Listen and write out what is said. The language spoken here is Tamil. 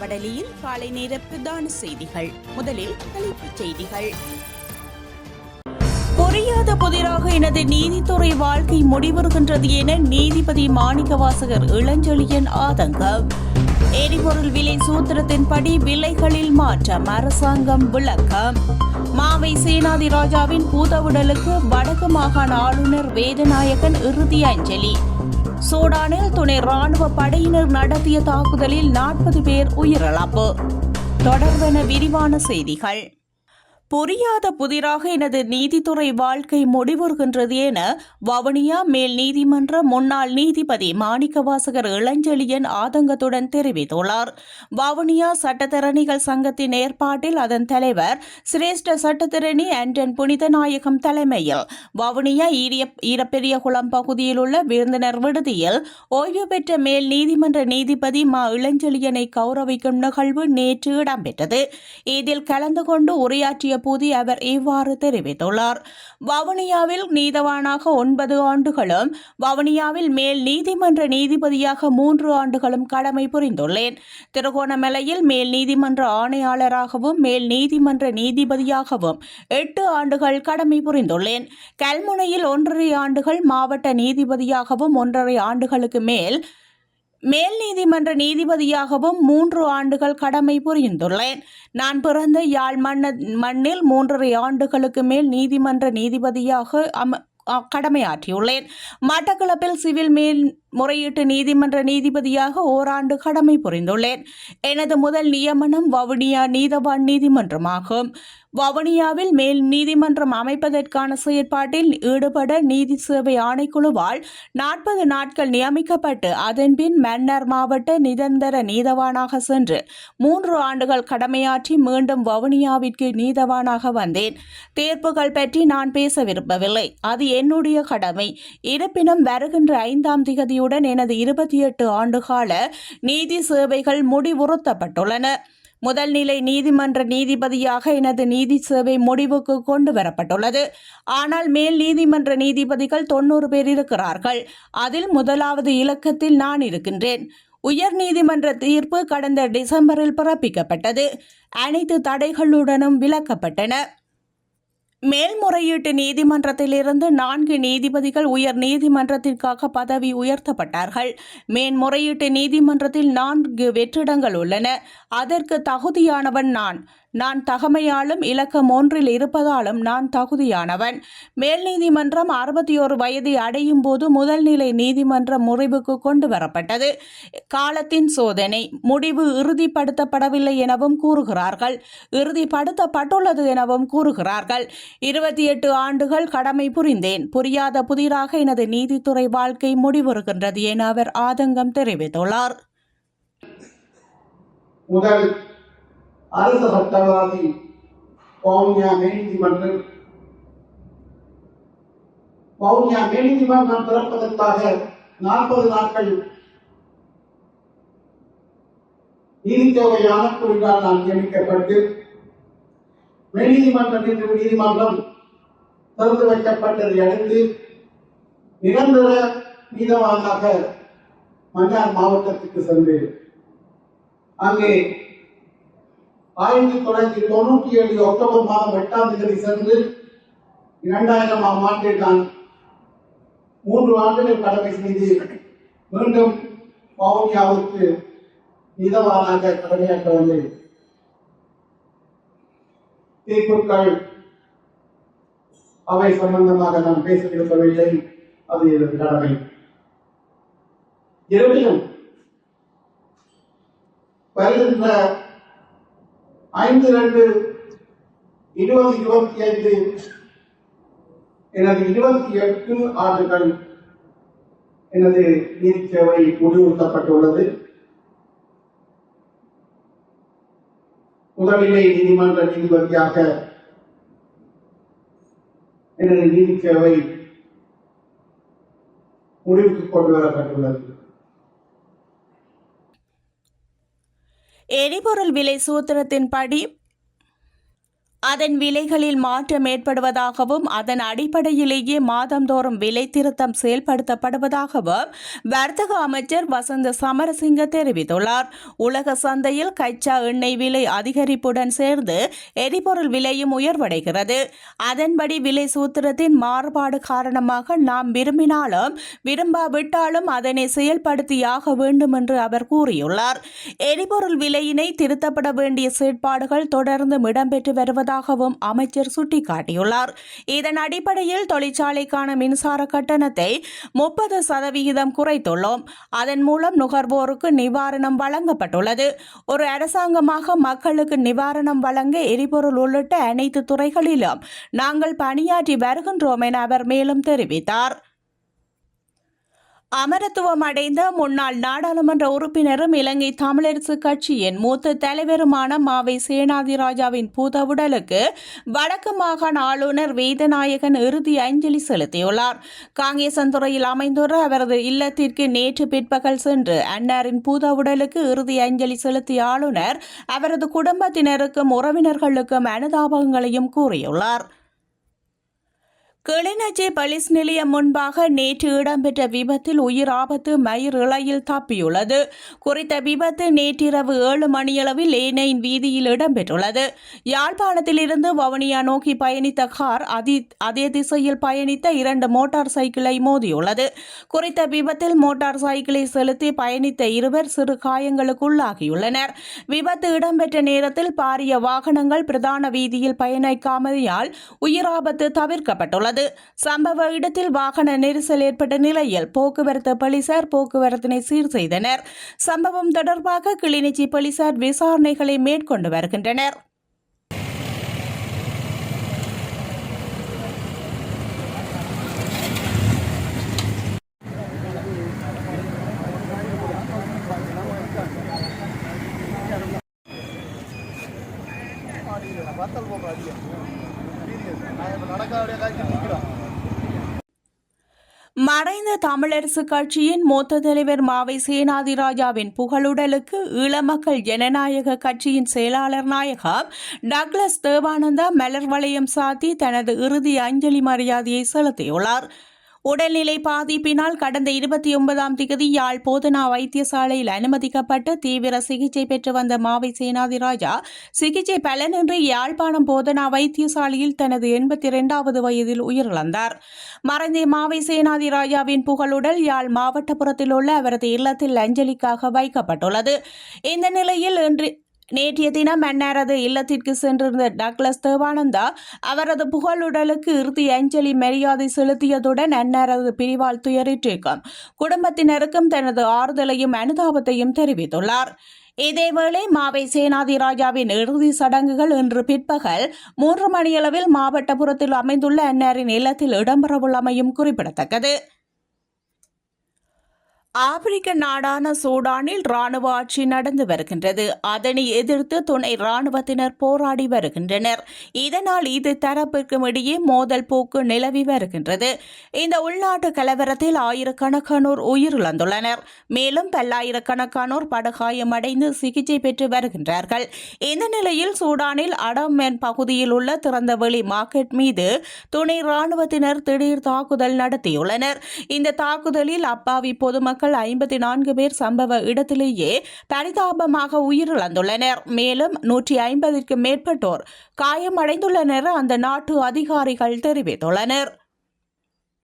வடலியில் காலை நேர பிரதான செய்திகள். முதலில் தலைப்புச் செய்திகள். புரியாத புதிராக எனது நீதித்துறை வாழ்க்கை முடிவருகின்றது என நீதிபதி மாணிக்கவாசகர் இளஞ்செழியன் ஆதங்கம். எரிபொருள் விலை சூத்திரத்தின்படி விலைகளில் மாற்றம் அரசாங்கம் விளக்கம். மாவை சேனாதி ராஜாவின் பூதவுடலுக்கு வடக்கு மாகாண ஆளுநர் வேதநாயகன் இறுதி அஞ்சலி. சூடானில் துணை ராணுவ படையினர் நடத்திய தாக்குதலில் நாற்பது பேர் உயிரிழப்பு. தொடர்பென விரிவான செய்திகள். புரியாத புதிராக எனது நீதித்துறை வாழ்க்கை முடிவுறுகின்றது என வவுனியா மேல் நீதிமன்ற முன்னாள் நீதிபதி மாணிக்கவாசகர் இளஞ்செழியன் ஆதங்கத்துடன் தெரிவித்துள்ளார். வவுனியா சட்டத்தரணிகள் சங்கத்தின் ஏற்பாட்டில் அதன் தலைவர் சிரேஷ்ட சட்டத்தரணி ஆண்டன் புனிதநாயகம் தலைமையில் வவுனியா ஈரப்பெரியகுளம் பகுதியில் உள்ள விருந்தினர் விடுதியில் ஓய்வு பெற்ற மேல் நீதிமன்ற நீதிபதி மா இளஞ்செழியனை கௌரவிக்கும் நிகழ்வு நேற்று இடம்பெற்றது. இதில் கலந்து கொண்டு உரையாற்றிய போது அவர் இவ்வாறு தெரிவித்துள்ளார். வவுனியாவில் நீதவானாக ஒன்பது ஆண்டுகளும் வவுனியாவில் மேல் நீதிமன்ற நீதிபதியாக மூன்று ஆண்டுகளும் கடமை புரிந்துள்ளேன். திருகோணமலையில் மேல் நீதிமன்ற ஆணையாளராகவும் மேல் நீதிமன்ற நீதிபதியாகவும் எட்டு ஆண்டுகள் கடமை புரிந்துள்ளேன். கல்முனையில் ஒன்றரை ஆண்டுகள் மாவட்ட நீதிபதியாகவும் ஒன்றரை ஆண்டுகளுக்கு மேல் மேல் நீதிமன்ற நீதிபதியாகவும் மூன்று ஆண்டுகள் கடமை புரிந்துள்ளேன். நான் பிறந்த யாழ் மன்ன மண்ணில் மூன்றரை ஆண்டுகளுக்கு மேல் நீதிமன்ற நீதிபதியாக அம கடமையாற்றியுள்ளேன். மட்டக்களப்பில் சிவில் மேல் முறையீட்டு நீதிமன்ற நீதிபதியாக ஓராண்டு கடமை புரிந்துள்ளேன். எனது முதல் நியமனம் வவுனியா நீதவான் நீதிமன்றமாகும். வவுனியாவில் மேல் நீதிமன்றம் அமைப்பதற்கான செயற்பாட்டில் ஈடுபட நீதி சேவை ஆணைக்குழுவால் நாற்பது நாட்கள் நியமிக்கப்பட்டு அதன்பின் மன்னர் மாவட்ட நிரந்தர நீதவானாக சென்று மூன்று ஆண்டுகள் கடமையாற்றி மீண்டும் வவுனியாவிற்கு நீதவானாக வந்தேன். தீர்ப்புகள் பற்றி நான் பேச விரும்பவில்லை. அது என்னுடைய கடமை. இருப்பினும் வருகின்ற ஐந்தாம் திகதியுடன் எனது இருபத்தி எட்டு ஆண்டுகால நீதி சேவைகள் முடிவுறுத்தப்பட்டுள்ளன. முதல் நிலை நீதிமன்ற நீதிபதியாக எனது நீதி சேவை முடிவுக்கு கொண்டு வரப்பட்டுள்ளது. ஆனால் மேல் நீதிமன்ற நீதிபதிகள் தொண்ணூறு பேர் இருக்கிறார்கள். அதில் முதலாவது இலக்கத்தில் நான் இருக்கின்றேன். உயர் நீதிமன்ற தீர்ப்பு கடந்த டிசம்பரில் பிறப்பிக்கப்பட்டது. அனைத்து தடைகளுடனும் விலக்கப்பட்டன. மேல்முறையீட்டு நீதிமன்றத்திலிருந்து நான்கு நீதிபதிகள் உயர் நீதிமன்றத்திற்காக பதவி உயர்த்தப்பட்டார்கள். மேன்முறையீட்டு நீதிமன்றத்தில் நான்கு வெற்றிடங்கள் உள்ளன. அதற்கு தகுதியானவன் நான். நான் தகமையாலும் இலக்கம் ஒன்றில் இருப்பதாலும் நான் தகுதியானவன். மேல் நீதிமன்றம் அறுபத்தி ஒரு வயதை அடையும் போது முதல்நிலை நீதிமன்ற நீதிமன்றம் முறிவுக்கு கொண்டு வரப்பட்டது. காலத்தின் சோதனை. முடிவு இறுதிப்படுத்தப்படவில்லை எனவும் கூறுகிறார்கள். இறுதிப்படுத்தப்பட்டுள்ளது எனவும் கூறுகிறார்கள். இருபத்தி எட்டு ஆண்டுகள் கடமை புரிந்தேன். புரியாத புதிராக எனது நீதித்துறை வாழ்க்கை முடிவுறுகின்றது என அவர் ஆதங்கம் தெரிவித்துள்ளார். முதல் அரச சட்டவாதி வவுனியா மேல்நீதிமன்றம் வவுனியா மேல்நீதிமன்றம் திறப்பதற்காக நாற்பது நாட்கள் நீதித்தொகை ஆணைக்குழுவினால் நான் நியமிக்கப்பட்டு மேல்நீதிமன்ற என்று நீதிமன்றம் திறந்து வைக்கப்பட்டதை அடுத்து நிரந்தர நீதவானாக மன்னார் மாவட்டத்துக்கு சென்றேன் அங்கே ஆயிரத்தி தொள்ளாயிரத்தி தொண்ணூற்றி ஏழு அக்டோபர் மாதம் எட்டாம் தேதி சென்று இரண்டாயிரமாம் ஆண்டில் நான் மூன்று ஆண்டுகள் கடமை செய்து மீண்டும் வவுனியாவுக்கு நீதவானாக கடமையாற்ற வந்தேன் தீர்ப்புகள் அவை சம்பந்தமாக நான் பேச விரும்பவில்லை அது எனது கடமை. இருப்பினும் வருகின்ற ஐந்து ரெண்டு இருபது இருபத்தி ஐந்து எனது இருபத்தி எட்டு ஆண்டுகள் எனது நீதி சேவை முடிவுறுத்தப்பட்டுள்ளது. முதல்நிலை நீதிமன்ற நீதிபதியாக எனது நீதி சேவை முடிவுக்கு கொண்டு வரப்பட்டுள்ளது. எரிபொருள் விலை சூத்திரத்தின்படி அதன் விலைகளில் மாற்றம் ஏற்படுவதாகவும் அதன் அடிப்படையிலேயே மாதந்தோறும் விலை திருத்தம் செயல்படுத்தப்படுவதாகவும் வர்த்தக அமைச்சர் வசந்த சமரசிங்க தெரிவித்துள்ளார். உலக சந்தையில் கச்சா எண்ணெய் விலை அதிகரிப்புடன் சேர்ந்து எரிபொருள் விலையும் உயர்வடைகிறது. அதன்படி விலை சூத்திரத்தின் மாறுபாடு காரணமாக நாம் விரும்பினாலும் விரும்பாவிட்டாலும் அதனை செயல்படுத்தியாக வேண்டும் என்று அவர் கூறியுள்ளார். எரிபொருள் விலையினை திருத்தப்பட வேண்டிய செயற்பாடுகள் தொடர்ந்து இடம்பெற்று இருப்பதாகவும் அமைச்சர் சுட்டிக்காட்டியுள்ளார். இதன் அடிப்படையில் தொழிற்சாலைக்கான மின்சார கட்டணத்தை முப்பது சதவிகிதம் குறைத்துள்ளோம். அதன் மூலம் நுகர்வோருக்கு நிவாரணம் வழங்கப்பட்டுள்ளது. ஒரு அரசாங்கமாக மக்களுக்கு நிவாரணம் வழங்க எரிபொருள் உள்ளிட்ட அனைத்து துறைகளிலும் நாங்கள் பணியாற்றி வருகின்றோம் என அவர் மேலும் தெரிவித்தார். அமரத்துவம் அடைந்த முன்னாள் நாடாளுமன்ற உறுப்பினரும் இலங்கை தமிழரசு கட்சியின் மூத்த தலைவருமான மாவை சேனாதிராஜாவின் பூத உடலுக்கு வடக்கு மாகாண ஆளுநர் வேதநாயகன் இறுதி அஞ்சலி செலுத்தியுள்ளார். காங்கேசந்துறையில் அமைந்துள்ள அவரது இல்லத்திற்கு நேற்று பிற்பகல் சென்று அன்னாரின் பூத உடலுக்கு இறுதி அஞ்சலி செலுத்திய ஆளுநர் அவரது குடும்பத்தினருக்கும் உறவினர்களுக்கும் அனுதாபங்களையும் கூறியுள்ளார். கிளிநொச்சி பலிஸ் நிலையம் முன்பாக நேற்று இடம்பெற்ற விபத்தில் உயிர் ஆபத்து மயிர் இழையில் தப்பியுள்ளது. குறித்த விபத்து நேற்றிரவு ஏழு மணியளவில் ஏனையின் வீதியில் இடம்பெற்றுள்ளது. யாழ்ப்பாணத்திலிருந்து வவுனியா நோக்கி பயணித்த கார் அதி அதே திசையில் பயணித்த இரண்டு மோட்டார் சைக்கிளை மோதியுள்ளது. குறித்த விபத்தில் மோட்டார் சைக்கிளை செலுத்தி பயணித்த இருவர் சிறு காயங்களுக்குள்ளாகியுள்ளனர். விபத்து இடம்பெற்ற நேரத்தில் பாரிய வாகனங்கள் பிரதான வீதியில் பயணிக்காமையால் உயிராபத்து தவிர்க்கப்பட்டுள்ளது. சம்பவ இடத்தில் வாகன நெரிசல் ஏற்பட்ட நிலையில் போக்குவரத்து போலீசார் போக்குவரத்தினை சீர் செய்தனர். சம்பவம் தொடர்பாக கிளிநொச்சி போலீசார் விசாரணைகளை மேற்கொண்டு வருகின்றனர். மறைந்த தமிழரசு கட்சியின் மூத்த தலைவர் மாவை சேனாதிராஜாவின் புகழுடலுக்கு ஈழமக்கள் ஜனநாயக கட்சியின் செயலாளர் நாயகம் டக்ளஸ் தேவானந்தா மலர் வளையம் சாத்தி தனது இறுதி அஞ்சலி மரியாதையை செலுத்தியுள்ளார். உடல்நிலை பாதிப்பினால் கடந்த இருபத்தி ஒன்பதாம் திகதி யாழ் போதனா வைத்தியசாலையில் அனுமதிக்கப்பட்டு தீவிர சிகிச்சை பெற்று வந்த மாவை சேனாதிராஜா சிகிச்சை பலனின்றி யாழ்ப்பாணம் போதனா வைத்தியசாலையில் தனது எண்பத்தி இரண்டாவது வயதில் உயிரிழந்தார். மறைந்த மாவை சேனாதிராஜாவின் புகழுடல் யாழ் மாவட்டப்புறத்தில் உள்ள அவரது இல்லத்தில் அஞ்சலிக்காக வைக்கப்பட்டுள்ளது. இந்த நிலையில் இன்று நேற்றைய தினம் அன்னாரது இல்லத்திற்கு சென்றிருந்த டக்ளஸ் தேவானந்தா அவரது புகழுடலுக்கு இறுதி அஞ்சலி மரியாதை செலுத்தியதுடன் அன்னாரது பிரிவால் துயரிட்டிருக்கும் குடும்பத்தினருக்கும் தனது ஆறுதலையும் அனுதாபத்தையும் தெரிவித்துள்ளார். இதேவேளை மாவை சேனாதிராஜாவின் இறுதி சடங்குகள் இன்று பிற்பகல் மூன்று மணியளவில் மாவட்டபுரத்தில் அமைந்துள்ள அன்னாரின் இல்லத்தில் இடம்பெறவுள்ளமையும் குறிப்பிடத்தக்கது. ஆப்பிரிக்க நாடான சூடானில் ராணுவ ஆட்சி நடந்து வருகின்றது. அதனை எதிர்த்து துணை ராணுவத்தினர் போராடி வருகின்றனர். இதனால் இது தரப்பிற்கும் இடையே மோதல் போக்கு நிலவி வருகின்றது. இந்த உள்நாட்டு கலவரத்தில் ஆயிரக்கணக்கானோர் உயிரிழந்துள்ளனர். மேலும் பல்லாயிரக்கணக்கானோர் படுகாயமடைந்து சிகிச்சை பெற்று வருகின்றார்கள். இந்த நிலையில் சூடானில் அடமென் பகுதியில் உள்ள திறந்தவெளி மார்க்கெட் மீது துணை ராணுவத்தினர் திடீர் தாக்குதல் நடத்தியுள்ளனர். இந்த தாக்குதலில் அப்பாவி பொதுமக்கள் பொதுமக்கள் ஐம்பத்தி நான்கு பேர் சம்பவ இடத்திலேயே பரிதாபமாக உயிரிழந்துள்ளனர். மேலும் நூற்றி ஐம்பதிற்கும் மேற்பட்டோர் காயமடைந்துள்ளனர் அந்த நாட்டு அதிகாரிகள் தெரிவித்துள்ளனர்.